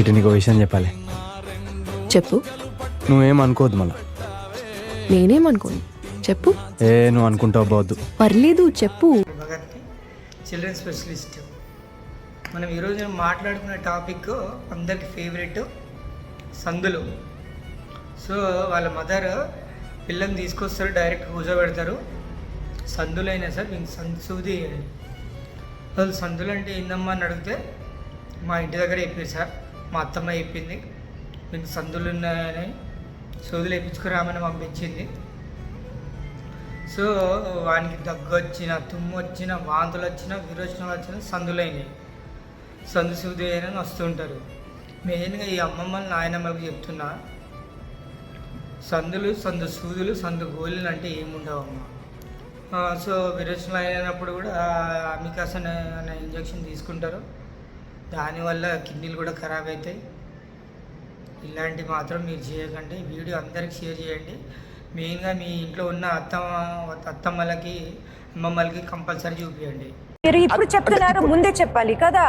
చిటి నీకు విషయం చెప్పాలి. చెప్పు. నువ్వేం అనుకోవద్దు మళ్ళా. నేనేమనుకోను? చెప్పు. ఏ నువ్వు అనుకుంటావు పోవద్దు పర్లేదు చెప్పు. Children specialist. మనం ఈరోజు మాట్లాడుకునే టాపిక్ అందరికి ఫేవరెట్ సందులు. సో వాళ్ళ మదర్ పిల్లని తీసుకొస్తారు డైరెక్ట్ కూర్చోబెడతారు. సందులు అయినా సార్ మీకు సందు సూది వాళ్ళు సందులు అంటే ఏందమ్మా అని అడిగితే మా ఇంటి దగ్గర చెప్పింది సార్. మా అత్తమ్మ చెప్పింది. మీకు సందులు ఉన్నాయని సూదులు వేయించుకురామని పంపించింది. సో వానికి దగ్గు వచ్చిన తుమ్ము వచ్చిన వాంతులు వచ్చిన విరోచనాలు వచ్చిన సందులైనవి సందు సూది అని వస్తుంటారు. మెయిన్గా ఈ అమ్మమ్మలు నాయనమ్మలకు చెప్తున్నా సందులు సందు సూదులు సందు గోళీలు అంటే ఏముండవు అమ్మ సో విరోచనాలు అయినప్పుడు కూడా అమికాస్ అనే అనే ఇంజక్షన్ తీసుకుంటారు. దానివల్ల కిడ్నీలు కూడా ఖరాబ్ అవుతాయి ఇలాంటివి మాత్రం మీరు చేయకండి. వీడియో అందరికి షేర్ చేయండి. మెయిన్గా మీ ఇంట్లో ఉన్న అత్తమ్మ అత్తమ్మలకి అమ్మమ్మలకి కంపల్సరీ చూపించండి మీరు ఇప్పుడు చెప్తున్నారు ముందే చెప్పాలి కదా?